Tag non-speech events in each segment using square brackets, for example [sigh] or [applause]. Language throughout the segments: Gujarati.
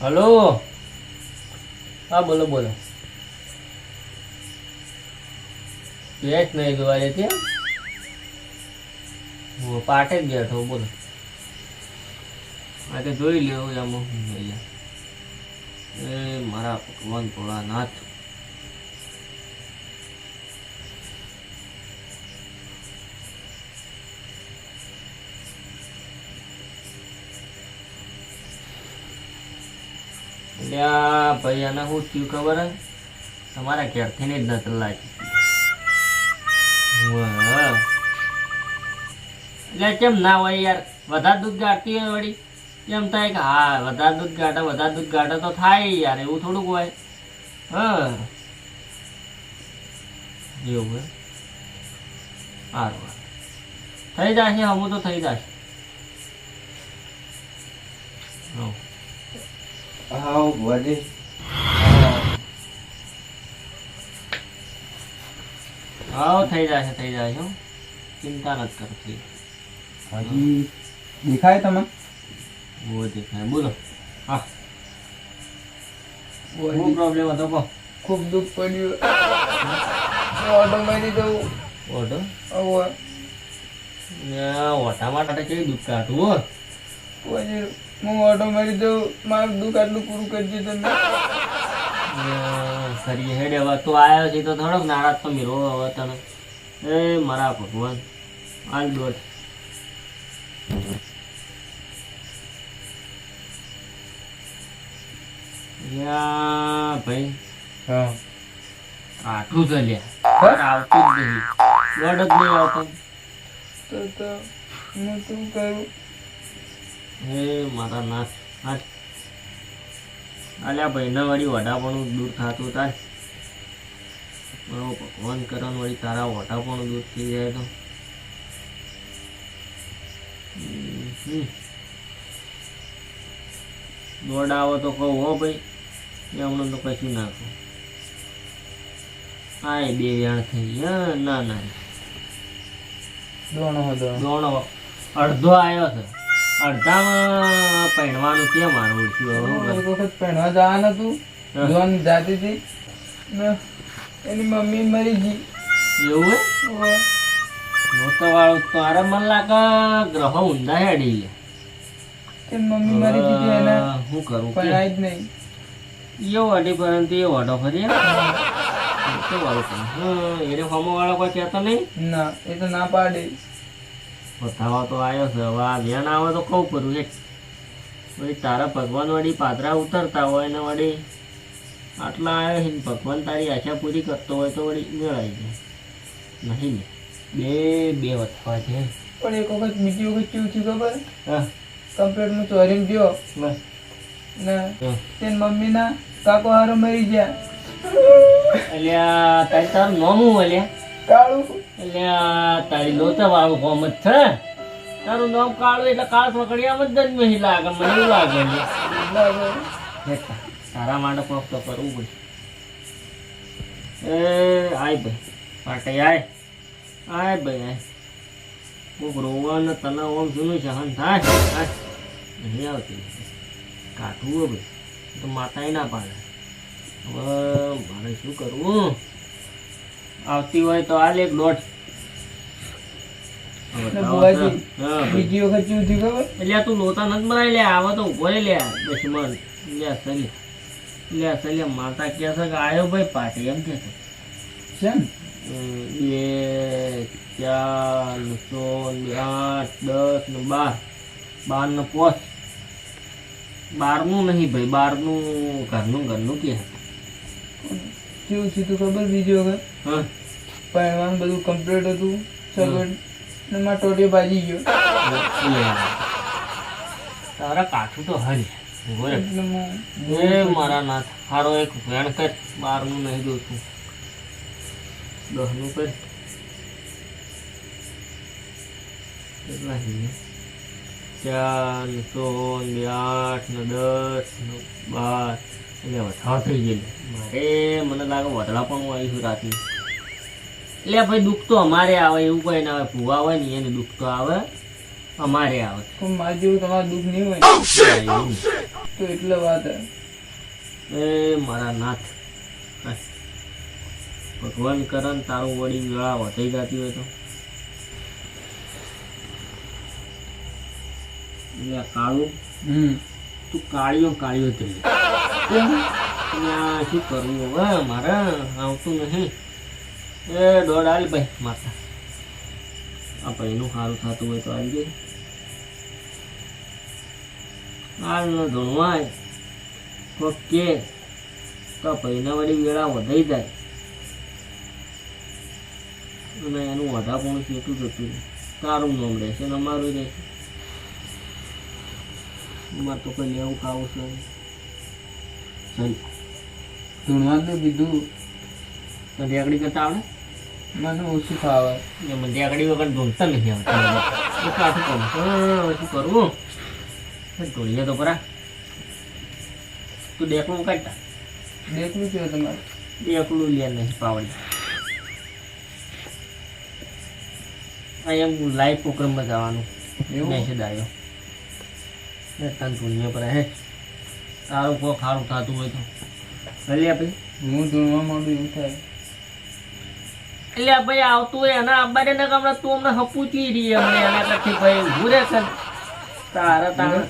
હલો. હા, બોલો બોલો. પેટ નહીં જોવા જતી હું પાટે જ બેઠો, બોલો. આ તો જોઈ લેવું એમ. એ, મારા ભગવાન ભોળા આ ભાઈ આને શું થયું ખબર હે? તમારા ઘેરથી જ નજર લાગી. એટલે કેમ ના હોય યાર? વધારે દૂધ ગાળતી હોય વળી. એમ થાય કે, હા, વધારે દૂધ ગાઢે, વધારે દૂધ ગાઢે તો થાય યાર, એવું થોડુંક હોય. હા એવું હોય સારું. થઈ જશે, હમું તો થઈ જશે. હા ભુવાજી હાવ થઈ જશે થઈ જશે હો. ચિંતા નથી કરતી. હજી દેખાય તમે બહુ દેખાય. બોલો. હા. શું પ્રોબ્લેમ હતો કહો ખૂબ દુઃખ પડ્યું. ઓટો મારી દઉં. ઓટો હવે ઓટા માટે કેવી દુઃખ કાઢવું હો. હું ઓટો મારી દઉં મારું દુઃખ આટલું પૂરું કરજો તમે સરી હેડે હવે. તું આવ્યો છે તો થોડોક નારાજ તો મેરો હવે તને. એ મારા ભગવાન. આજ દોઢ ભાઈ. હા. આઠું જ લ્યા. આવતું જ નહીં. દોઢ જ નહીં આવતો. તો તો હું શું કરું? હે મારા નાથ. હાથ અલ્યા ભાઈને વળી વડાપણું દૂર થતું થાય મારો ભગવાન કરણ વળી તારા વડાપણું દૂર થઈ જાય તો. આવો તો કહું હો ભાઈ એ હમણાં તો કશું નાખું હા એ બે વ્યાણ થઈ ગયા. ના ના. દોણો દોણો. અડધો આવ્યો છે. અડધામાં પહેણવાનું કે મારું ઓળખ્યું એક વખત પહેણવા જવાનું હતું. જોન જાતી હતી. એની મમ્મી મરી ગઈ. એવું હે? મોટો વાળો તારે મન લાગે ગ્રહો ઊંધા હેડી લે. એની મમ્મી મરી ગઈ એને. શું કરું પહેણાય જ નહીં. એવો અઢી પરંતુ એ વાડો ફરી શું વાળું કરું? હા એને ફમો વાળો કોઈ કહેતો નહીં? ના એ તો ના પાડે. બતાવા તો આવ્યો છે. હવે આ વેણ આવે તો કહું કરું એક પછી તારા ભગવાન વળી પાદરા ઉતરતા હોય ને વળી આટલા આવ્યો છે ભગવાન તારી આશા પૂરી કરતો હોય તો વળી મેળાઈ જાય. નહીં ને. બે બે વથવા છે. પણ એક વખત બીજી વખત કેવું થયું ખબર? હા. કમ્પ્લેટ હું ચોરીને ગયો. ને. તેની મમ્મીના કાકો હારો મરી ગયા. અલ્યા તારી તારું નોમું અલ્યા. કાળું અલ્યા તારી લોચા વાળું કોમ જ છે. તારું નામ કાળું એટલે કાળ પકડિયામાં જ જન્મ લાગે મને એવું લાગે છે. તારા માટે કોક તો કરવું પડે. એ આય ભાઈ પાટે આય. આય ભાઈ આય. કોક રોવાનું તને ઓમ જૂનું સહન થાય. નહીં આવતી. કાઠું ભાઈ. તો માતાએ ના પાડે. હવે મારે શું કરવું? આવતી હોય તો આ એક દોઢ. બીજી વખત શું થયું ખબર? એટલે તું નોતા નથી બનાવી લે આવા તો ઊભો લે દુશ્મન લે સલી. લે સલી માતા કે છે કે આયો ભાઈ પાટી એમ કે છે. બે ચાર ને સો આઠ દસ ને બાર. બાર ને પોસ. બારનું નહીં ભાઈ બારનું ઘરનું ઘરનું કે કેવું થયું તું ખબર બીજી વખત? હા. બધું કમ્પ્લીટ હતું સગવડ ને મારો ટોટીઓ ભાજી ગયો. તારા કાઠું તો હરી. એ મારા નાથ હારો એક વેણ કર. બારનું નહીં જોતું દસનું કર. કેટલા ચાર ને સો ને આઠ ને દસ ને બાર. એટલે વધારો થઈ ગયેલો મારે મને લાગે વધડા પણ હું આવીશું રાતની. એટલે ભાઈ દુઃખ તો અમારે આવે એવું કોઈ ના આવે. ભૂવા હોય ને એને દુઃખ તો આવે અમારે આવે. તો મારા જેવું તમારું દુઃખ નહીં હોય તો એટલે વાત એ મારા નાથ. ભગવાન કરન તારું વળી વેળા વધી જતી હોય તો. એટલે કાળું હમ. તું કાળિયો કાળિયો થઈ કેમ? શું કરવું હવે મારે આવતું નહીં એ દોડ આલી ભાઈ માતા આ ભાઈનું સારું થતું હોય તો આવી જાય હાલનો ધૂણવાય કોક કે, તો ભાઈને વળી વેળા વધાઈ જાય. અને એનું વધાપણું કેટલું જતું. તારું નામ રહેશે ને અમારું રહેશે. અમારે તો કોઈ લેવું ખાવું છે નહીં. સહી ધૂણવા તો કીધું મંદિયાકડી કરતા આવડે? મને ઓછું ફાવે. એ મંદિયાકડી વગર ઢૂંઢતા નથી [laughs] હા, શું કરવું ઢોળીએ તો પરા. તું ડેકલું કાઢતા? દેખલું છે તમારે. ડેકલું લે નહીં પાવડી. એમ લાઈવ પ્રોગ્રામમાં જવાનું. એવું? મેસેજ આવ્યો ને તન ઢોળીએ પર હે. તારું કોઈ ખારું થતું હોય તો. ભલે ભાઈ હું ધૂણવા માંડું એવું થાય. એટલે આ ભાઈ આવતું હોય એના અંબાને ને હમણાં તું અમને હપુચી રહી અમને એના કરતી ભાઈ. ઊભું રહે છે તારા તારા.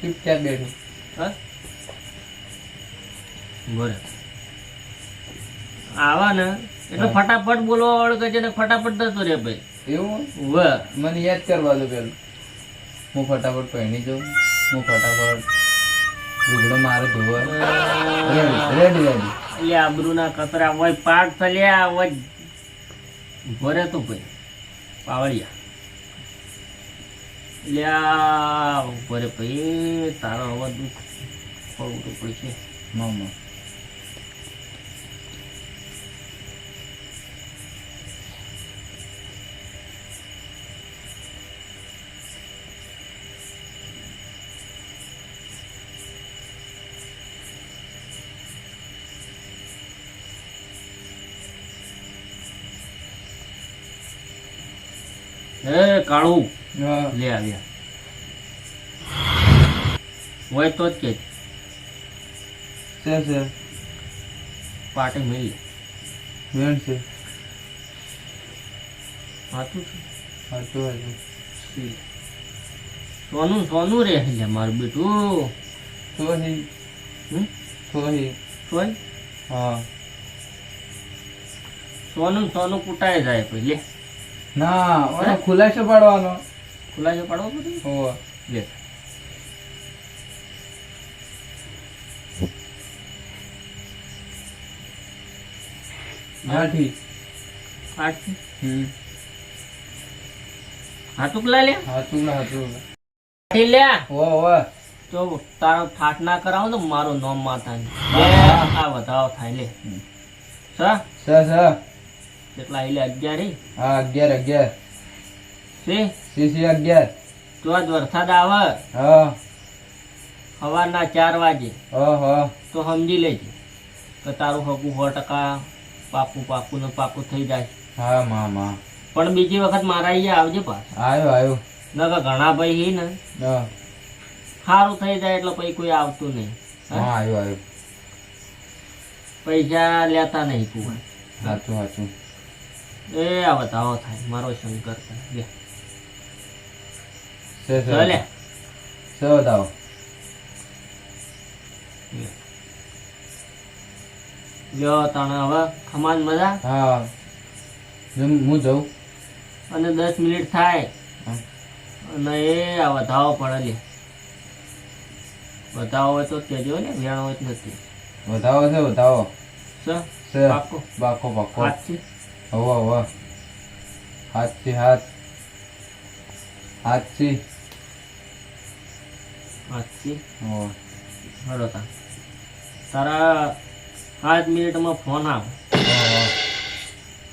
ચૂપચાપ બેઠું. હા? બોલે આવા ને. એટલે ફટાફટ બોલવા વાળો કે છે ને ફટાફટ જતો રે ભાઈ. એવું? વ મને યાદ કરવા દો પેલું. હું ફટાફટ પહેણી જાઉં. હું ફટાફટ લુગડો મારે ધોવા. રેડી રેડી રેડી એટલે આબરૂ કતરા હોય પાક થલ્યા હોય. ભરે તો ભાઈ પાવળિયા. એટલે આ ભરે ભાઈ. તારો અવાજ દુઃખ. પડવું તો પડશે. મામા. હે કાળું. લે આવ્યા હોય તો જ કે. છે છે. પાટે વેણ છે. સાચું છે. હાચું સોનું સોનું રે. લે મારું બેટું. સોહી સોહી સોય હા. સોનું સોનું કૂટાઈ જાય પછી લે. ના ઓને ખુલાસો પાડવાનો. ખુલાસો પાડવો બધું હોવે લે. હમ હો હો. તો તારો ફાટ ના કરાવો તો મારું નામ માતા હા. આ વધારો થાય લે. સર સર સ સ. કેટલા એટલે અગિયાર? હા? અગિયાર અગિયાર. સી સી અગિયાર? તો આજ વરસાદ આવે હા. સવારના ચાર વાગે. હા તો સમજી લેજે કે તારું હકું સો ટકા પાકું પાકું ને પાકું થઈ જાય. હા મા મા. પણ બીજી વખત મારા અહીંયા આવજે પાછા. આવ્યો આવ્યો. નકર ઘણા ભાઈ હી ને. સારું થઈ જાય એટલે પછી કોઈ આવતું નહીં. હા હા? આવ્યો આવ્યો. પૈસા લેતા નહીં તું સાચું સાચું. એ આ બતાવો થાય. મારો શંકર થાય લે. ચાલે. તને હવે ખમાન મજા? હા. હું હું અને દસ મિનિટ થાય. અને એ આ વધાવો પડે લે. વધાવો હોય તો કહેજો ને વેણ હોય નથી. વધાવો છે વધાવો પાકો. બાકો બાકો હાથથી હવો હવો હાથથી હાથ. હાથથી. હાથથી? હો. તા. તારા પાંચ મિનિટમાં ફોન આવે.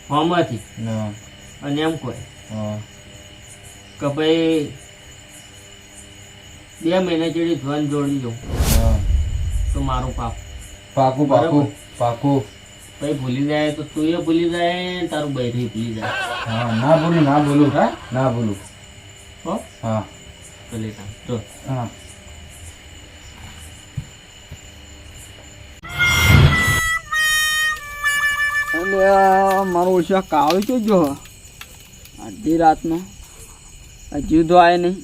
ફોનમાંથી અને એમ કોઈ. કે ભાઈ બે મહિના જેવી ધ્વન જોડી દઉં. તો મારું પાપ પાકું પાકું પાકું. કઈ ભૂલી જાય તો તું એ ભૂલી જાય ને તારું બૈરી ભૂલી જાય. હા ના ભૂલું ના ભૂલું હા ના ભૂલું. હો? હા. ભલે તો હા. મારો ઓછા કાવ છે જો. અડધી રાતનો. હજી તો આવે નહીં.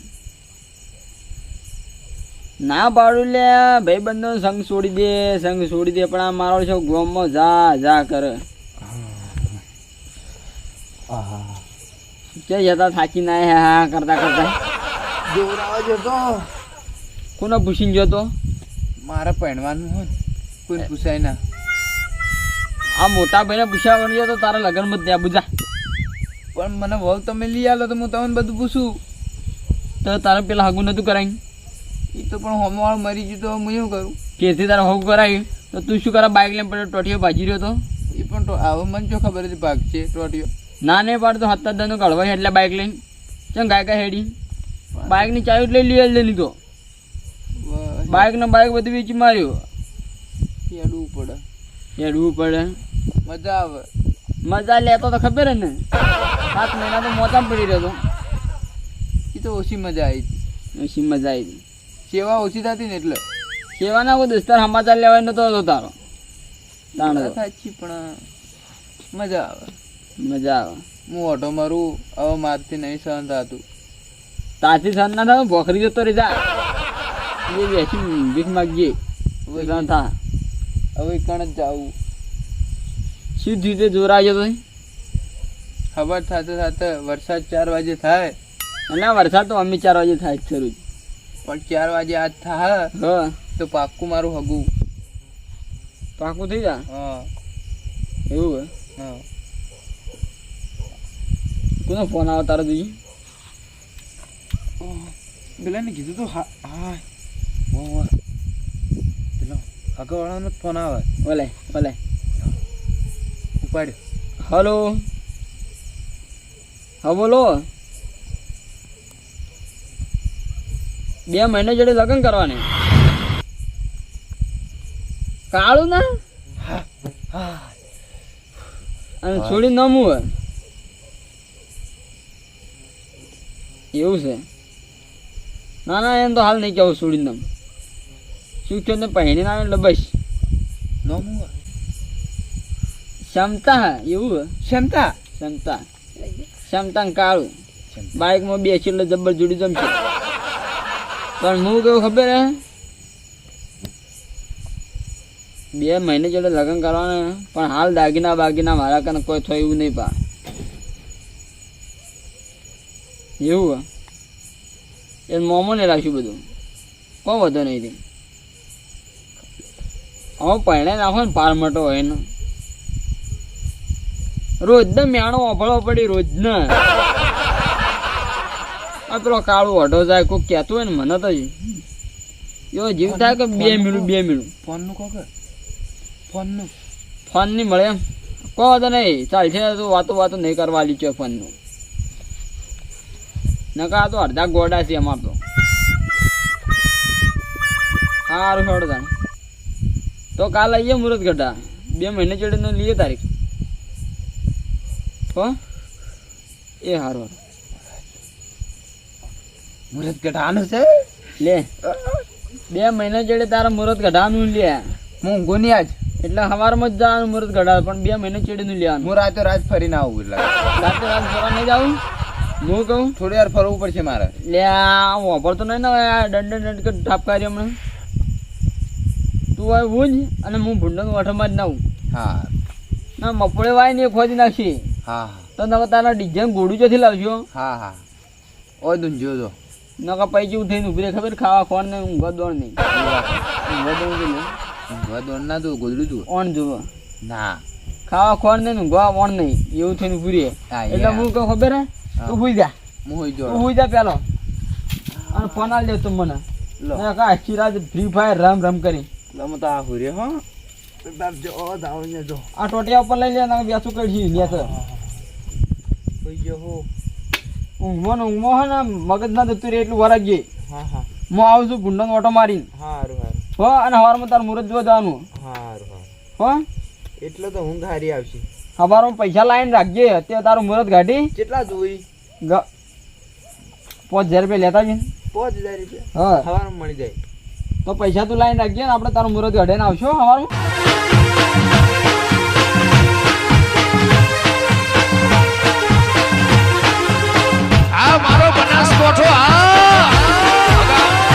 ના પાડું લે ભાઈ બંધો સંગ છોડી દે સંગ છોડી દે પણ આ મારો ઓછો ગોમમાં જા જા કરે. કે જતા થાકી ના હા હા કરતા કરતા. જોરાવા જતો? કોને પૂછીને જતો? મારે પહેણવાનું હોય કોઈ પૂછાય ના. આ મોટા ભાઈને પૂછ્યા વળી જતો તારા લગ્ન લગ્નમાં ત્યાં બુજા પણ મને વહુ તમે લઈ આલો તો હું તમને બધું પૂછું. તો તારે પેલા હગું નતું કરાયું? એ તો પણ હોમવાળ મરી ગયું તો હું શું કરું? કેથી તારે હોમ કરાવ્યું તો તું શું કરે બાઇક લઈને પડે ટોટીઓ ભાજી રહ્યો તો? એ પણ આવો મને શું ખબર હતી ભાગ છે ટોટીઓ. ના નહીં પાડતો. હત્તા દનું કળવાય એટલે બાઇક લઈને. ચમ ગાય ગાય હેડી. બાઇકની ચાવી એટલે લઈ લઈ લઈ લીધો. બાઇકનો બાઇક બધું વેચી માર્યો. હેડવું પડે. હેડવું પડે. મજા આવે. મજા લેતો તો ખબર હે ને. સાત મહિના તો મોતા પડી રહ્યો તો. એ તો ઓછી મજા આવી હતી ઓછી મજા આવી હતી સેવા ઓછી થતી ને એટલે. સેવાના કોઈ દોસ્તાર સમાચાર લેવાય નતો હતો તારો. સાચી પણ મજા આવે. મજા આવે. હું ઓટો મારું હવે મારથી નહીં સહન થતું. તાથી સન ના થાય ભોખરી જતો રહી જા. એ બેસી ભીખ માગજે સહન થા. હવે કણ જ જાવું. શું રીતે તે જોર તો ખબર થતે થતે વરસાદ ચાર વાગે થાય. અને વરસાદ તો અમે ચાર વાગે થાય જ શરૂ. પણ ચાર વાગે આજ થા તો પાક્કું મારું હગું. પાકું થઈ જા? હા. એવું હે? હા. કોનો ફોન આવે તારો દીજી પેલા ને કીધું તો હા હા. પેલો આગળવાળાનો ફોન આવે. ઓલે ઓલે. ઉપાડ્યો. હલો? હા બોલો. બે મહિના જોડે લગ્ન કરવાની. કાળું ના? અને છોડી નમું હોય એવું છે. ના ના એમ તો હાલ નહીં કેવું છોડી નમ શું થયું ને પહેરી ના એટલે બસ નો ક્ષમતા એવું ક્ષમતા? ક્ષમતા. ક્ષમતા કાળું. બાઇકમાં બેસી એટલે જબર જોડી જમશે. પણ હું કેવું ખબર હે? બે મહિને જોડે લગ્ન કરવાના પણ હાલ દાગીના બાગીના મારા કને કોઈ થયું નહીં પા. એવું એ મોમો ને રાખ્યું બધું. કોઈ વધુ નહીં તે હવે પહેણે નાખો ને પાર મોટો હોય ને. રોજ ને મેણો ઓભળો પડી રોજ ને આ પેલો કાળું અઢો જાય કોઈ કહેતું હોય ને મને તો એવો જીવ થાય કે બે મિનિટ બે મિનિટ. ફોનનું કહો કે ફોનનું? ફોન નહીં મળે એમ. કહો તો નહીં. ચાલશે તો વાતો વાતો નહીં કરવા લીધો ફોનનું. નકા આ તો અડધા ગોડા છે અમાર તો. સારું હેડો તાણ. તો કાલ આવીએ મુહૂર્ત ગઢા બે મહિને ચડે લઈએ તારીખ. હો? એ હારું. હારું મુરત ગઢાનું છે? લે. બે મહિના ચડે તારા મુહૂર્ત કઢાવાનું લે. હું ઊંઘો નહીં આજ. એટલે સવારમાં જ જવાનું મુહૂર્ત કઢાવે પણ બે મહિને ચડીનું લેવાનું. હું રાતો રાત ફરીને આવું એટલે. રાતે રાત ફરવા નહીં જાઉં? હું કહું? થોડી વાર ફરવું પડશે મારે. લે આ વાપરતો નહીં ને આ દંડ દંડ કે ઠાપકારી હમણાં. તું હોય હું જ અને હું ભૂંડાનું વઠમ જ નાવું હા. ના મપોળે વાય ને ખોજી નાખી હા તો તારા ડિઝાઇન ગોળું ચોથી લાવજો. હા હા. ઓય દુંજો જો. નકર પૈ જેવું થઈને ઊભી રહે ખબર ખાવા ખોણ નહીં ઊંઘ દોડ નહીં. ઊંઘ દોડ નહીં? ઊંઘવા દોડ ના તું ગોદડું તું. ઓણ જુઓ ના. ખાવા ખોણ નહીં ને ઊંઘવા ઓણ નહીં. એવું થઈને ઊભી રહે. એટલે હું કહું ખબર હે? તું હુઈ જા. હું હોઈ જોડો હુઈ જા પેલો. અને ફોન આલ દે તું મને. લો. મેં કહા આખી ફ્રી ફાયર રમ રમ કરી. લમતા તો આ રહ્યો હો. બાપ જો ઓ દાવ ને જો. આ ટોટિયા ઉપર લઈ લે ના બેસું કરી લે તો. હોઈ ગયો હો ઊંઘમાં ને ઊંઘમાં હે ને મગજ ના જતું રહે એટલું વરાગ જે હા હા. હું આવું છું ગુંડાનો ઓટો મારીને. હારું હારું. હો અને સવારમાં તાર મુરત જોવા જવાનું. હારું હારું. હો? એટલે તો ઊંઘ હારી આવશે. સવારમાં પૈસા લાવીને રાખજે અત્યારે તારું મુરત કાઢી કેટલા જોઈ? ગ- પાંચ હજાર રૂપિયા લેતા જઈને પાંચ હજાર રૂપિયા? હા. સવારમાં મળી જાય. તો પૈસા તું લાવીને રાખજે ને આપણે તારું મુહૂર્ત કાઢીને આવશો સવારમાં 拉十多串